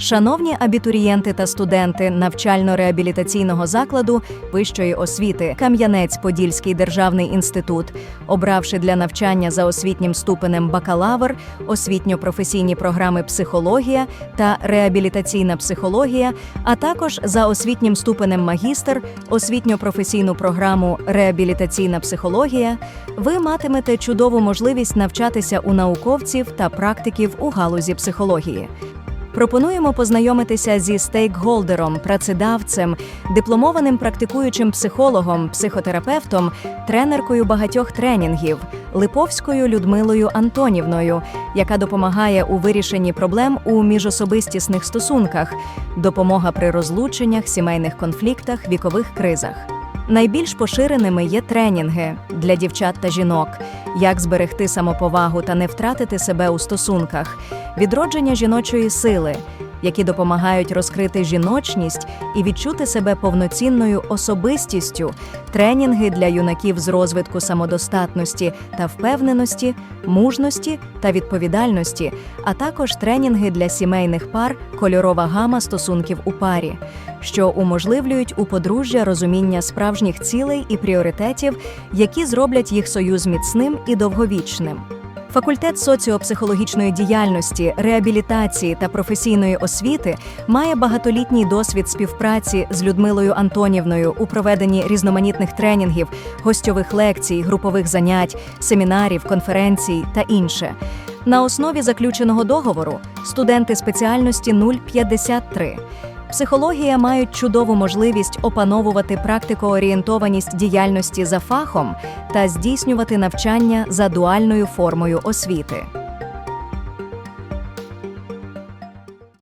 Шановні абітурієнти та студенти навчально-реабілітаційного закладу вищої освіти Кам'янець-Подільський державний інститут, обравши для навчання за освітнім ступенем бакалавр, освітньо-професійні програми психологія та реабілітаційна психологія, а також за освітнім ступенем магістр, освітньо-професійну програму реабілітаційна психологія, ви матимете чудову можливість навчатися у науковців та практиків у галузі психології. Пропонуємо познайомитися зі стейкхолдером, працедавцем, дипломованим практикуючим психологом, психотерапевтом, тренеркою багатьох тренінгів Липовською Людмилою Антонівною, яка допомагає у вирішенні проблем у міжособистісних стосунках, допомога при розлученнях, сімейних конфліктах, вікових кризах. Найбільш поширеними є тренінги для дівчат та жінок, як зберегти самоповагу та не втратити себе у стосунках, відродження жіночої сили, які допомагають розкрити жіночність і відчути себе повноцінною особистістю, тренінги для юнаків з розвитку самодостатності та впевненості, мужності та відповідальності, а також тренінги для сімейних пар, кольорова гама стосунків у парі, що уможливлюють у подружжя розуміння справжніх цілей і пріоритетів, які зроблять їх союз міцним і довговічним. Факультет соціопсихологічної діяльності, реабілітації та професійної освіти має багатолітній досвід співпраці з Людмилою Антонівною у проведенні різноманітних тренінгів, гостьових лекцій, групових занять, семінарів, конференцій та інше. На основі заключеного договору студенти спеціальності 053 Психологія мають чудову можливість опановувати практикоорієнтованість діяльності за фахом та здійснювати навчання за дуальною формою освіти.